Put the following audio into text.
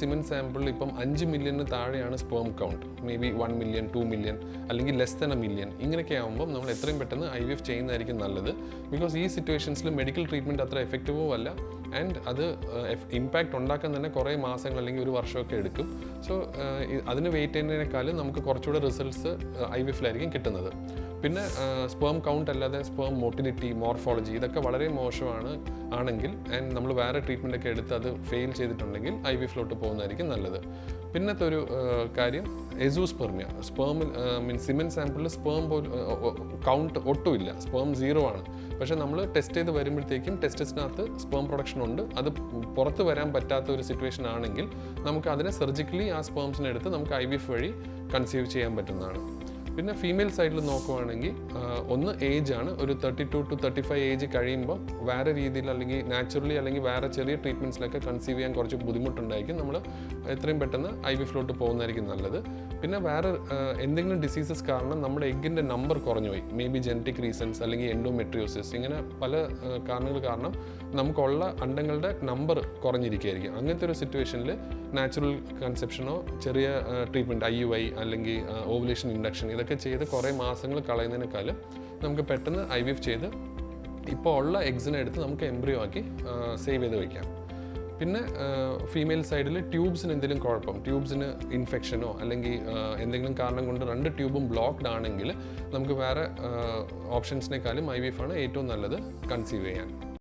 സിമൻ സാമ്പിളിൽ ഇപ്പം അഞ്ച് മില്യണിന് താഴെയാണ് sperm count may be one million two million അല്ലെങ്കിൽ ലെസ് ദൻ എ മില്യൺ ഇങ്ങനെയൊക്കെ ആകുമ്പോൾ നമ്മൾ എത്രയും പെട്ടെന്ന് ഐ വി എഫ് ചെയ്യുന്നതായിരിക്കും നല്ലത്. ബിക്കോസ് ഈ സിറ്റുവേഷൻസിൽ മെഡിക്കൽ ട്രീറ്റ്മെന്റ് അത്ര എഫക്റ്റീവോ അല്ല. ആൻഡ് അത് ഇമ്പാക്റ്റ് ഉണ്ടാക്കാൻ തന്നെ കുറേ മാസങ്ങൾ അല്ലെങ്കിൽ ഒരു വർഷമൊക്കെ എടുക്കും. സോ അതിന് വെയിറ്റ് ചെയ്യുന്നതിനേക്കാളും നമുക്ക് കുറച്ചുകൂടെ റിസൾട്ട്സ് ഐ വി എഫിലായിരിക്കും കിട്ടുന്നത്. പിന്നെ സ്പേം കൗണ്ട് അല്ലാതെ സ്പേം മോട്ടിലിറ്റി മോർഫോളജി ഇതൊക്കെ വളരെ മോശമാണ് ആണെങ്കിൽ ആൻഡ് നമ്മൾ വേറെ ട്രീറ്റ്മെന്റ് ഒക്കെ എടുത്ത് അത് ഫെയിൽ ചെയ്തിട്ടുണ്ടെങ്കിൽ ഐ വി ഫ്ലോട്ട് പോകുന്നതായിരിക്കും നല്ലത്. പിന്നത്തെ ഒരു കാര്യം എസൂസ്പെർമിയ. സ്പേമിൽ മീൻ സിമൻ സാമ്പിളിൽ സ്പേം പോലും കൗണ്ട് ഒട്ടുമില്ല. സ്പേം സീറോ ആണ്. പക്ഷേ നമ്മൾ ടെസ്റ്റ് ചെയ്ത് വരുമ്പോഴത്തേക്കും ടെസ്റ്റസിനകത്ത് സ്പേം പ്രൊഡക്ഷൻ ഉണ്ട്. അത് പുറത്ത് വരാൻ പറ്റാത്ത ഒരു സിറ്റുവേഷൻ ആണെങ്കിൽ നമുക്ക് അതിനെ സർജിക്കലി ആ സ്പേംസിനെ എടുത്ത് നമുക്ക് ഐ വി എഫ് വഴി കൺസീവ് ചെയ്യാൻ പറ്റുന്നതാണ്. പിന്നെ ഫീമെയിൽ സൈഡിൽ നോക്കുവാണെങ്കിൽ ഒന്ന് ഏജ് ആണ്. ഒരു thirty two to thirty five age കഴിയുമ്പോൾ വേറെ രീതിയിൽ അല്ലെങ്കിൽ നാച്ചുറലി അല്ലെങ്കിൽ വേറെ ചെറിയ ട്രീറ്റ്മെന്റ്സിലൊക്കെ കൺസീവ് ചെയ്യാൻ കുറച്ച് ബുദ്ധിമുട്ടുണ്ടായിരിക്കും. നമ്മൾ എത്രയും പെട്ടെന്ന് ഐ വി ഫ്ലോട്ട് പോകുന്നതായിരിക്കും നല്ലത്. പിന്നെ വേറെ എന്തെങ്കിലും ഡിസീസസ് കാരണം നമ്മുടെ എഗ്ഗിന്റെ നമ്പർ കുറഞ്ഞു പോയി മേ ബി ജനറ്റിക് റീസൺസ് അല്ലെങ്കിൽ എൻഡോമെട്രിയോസിസ് ഇങ്ങനെ പല കാരണങ്ങൾ കാരണം നമുക്കുള്ള അണ്ടങ്ങളുടെ നമ്പർ കുറഞ്ഞിരിക്കുകയായിരിക്കും. അങ്ങനത്തെ ഒരു സിറ്റുവേഷനിൽ നാച്ചുറൽ കൺസെപ്ഷനോ ചെറിയ ട്രീറ്റ്മെന്റ് ഐ യു ഐ അല്ലെങ്കിൽ ഓവുലേഷൻ ഇൻഡക്ഷൻ ഇതൊക്കെ ചെയ്ത് കുറേ മാസങ്ങൾ കളയുന്നതിനേക്കാളും നമുക്ക് പെട്ടെന്ന് ഐ വി എഫ് ചെയ്ത് ഇപ്പോൾ ഉള്ള എഗ്സിനെ എടുത്ത് നമുക്ക് എംബ്രിയോ ആക്കി സേവ് ചെയ്ത് വയ്ക്കാം പിന്നെ ഫീമെയിൽ സൈഡിൽ ട്യൂബ്സിന് എന്തെങ്കിലും കുഴപ്പം ട്യൂബ്സിന് ഇൻഫെക്ഷനോ അല്ലെങ്കിൽ എന്തെങ്കിലും കാരണം കൊണ്ട് രണ്ട് ട്യൂബും ബ്ലോക്ക്ഡ് ആണെങ്കിൽ നമുക്ക് വേറെ ഓപ്ഷൻസിനേക്കാളും ഐ വി എഫ് ആണ് ഏറ്റവും നല്ലത് കൺസീവ് ചെയ്യാൻ.